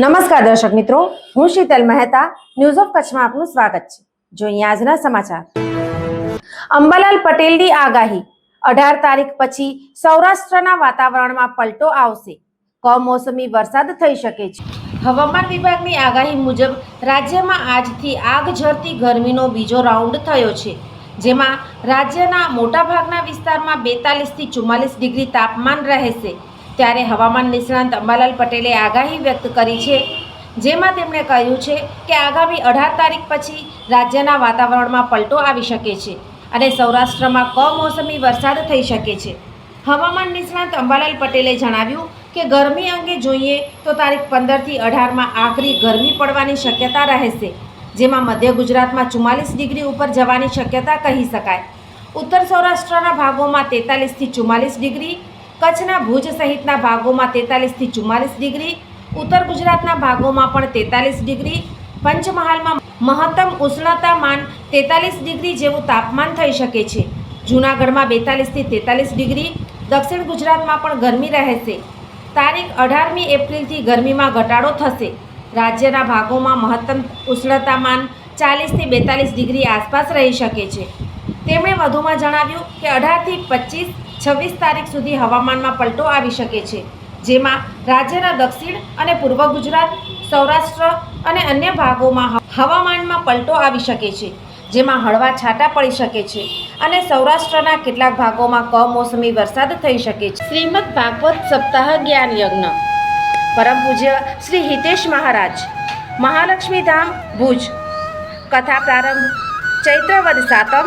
નમસ્કાર દર્શક મિત્રો, હું શીતલ મહેતા ન્યૂઝ ઓફ કચ્છમાં આપનું સ્વાગત છે. જોઈએ આજના સમાચાર. અંબાલાલ પટેલની આગાહી. અઢાર તારીખ પછી સૌરાષ્ટ્રના વાતાવરણમાં પલટો આવશે. કમોસમી વરસાદ થઈ શકે છે. હવામાન વિભાગની આગાહી મુજબ રાજ્યમાં આજથી આગ ઝરતી ગરમીનો બીજો રાઉન્ડ થયો છે. જેમાં રાજ્યના મોટાભાગના વિસ્તારમાં બેતાલીસથી ચુમ્માલીસ ડિગ્રી તાપમાન રહેશે. ત્યારે હવામાન નિષ્ણાંત અંબાલાલ પટેલે આગાહી વ્યક્ત કરી છે, જેમાં તેમણે કહ્યું છે કે આગામી અઢાર તારીખ પછી રાજ્યના વાતાવરણમાં પલટો આવી શકે છે અને સૌરાષ્ટ્રમાં કમોસમી વરસાદ થઈ શકે છે. હવામાન નિષ્ણાંત અંબાલાલ પટેલે જણાવ્યું કે ગરમી અંગે જોઈએ તો તારીખ પંદરથી અઢારમાં આખરી ગરમી પડવાની શક્યતા રહેશે, જેમાં મધ્ય ગુજરાતમાં ચુમ્માલીસ ડિગ્રી ઉપર જવાની શક્યતા કહી શકાય. ઉત્તર સૌરાષ્ટ્રના ભાગોમાં તેતાલીસથી ચુમ્માલીસ ડિગ્રી કચ્છના ભુજ સહિતના ભાગોમાં તેતાલીસથી ચુમ્માલીસ ડિગ્રી, ઉત્તર ગુજરાતના ભાગોમાં પણ તેતાલીસ ડિગ્રી, પંચમહાલમાં મહત્તમ ઉષ્ણતામાન તેતાલીસ ડિગ્રી જેવું તાપમાન થઈ શકે છે. જૂનાગઢમાં બેતાલીસથી તેતાલીસ ડિગ્રી, દક્ષિણ ગુજરાતમાં પણ ગરમી રહેશે. તારીખ અઢારમી એપ્રિલથી ગરમીમાં ઘટાડો થશે. રાજ્યના ભાગોમાં મહત્તમ ઉષ્ણતામાન ચાલીસથી બેતાલીસ ડિગ્રી આસપાસ રહી શકે છે. તેમણે વધુમાં જણાવ્યું કે અઢારથી પચીસ, છવ્વીસ તારીખ સુધી હવામાનમાં પલટો આવી શકે છે, જેમાં રાજ્યના દક્ષિણ અને પૂર્વ ગુજરાત, સૌરાષ્ટ્ર અને અન્ય ભાગોમાં હવામાનમાં પલટો આવી શકે છે, જેમાં હળવા છાંટા પડી શકે છે અને સૌરાષ્ટ્રના કેટલાક ભાગોમાં કમોસમી વરસાદ થઈ શકે છે. શ્રીમદ ભાગવત સપ્તાહ જ્ઞાન યજ્ઞ. પરમ પૂજ્ય શ્રી હિતેશ મહારાજ. મહાલક્ષ્મી ધામ, ભુજ. કથા પ્રારંભ ચૈત્રવદ સાતમ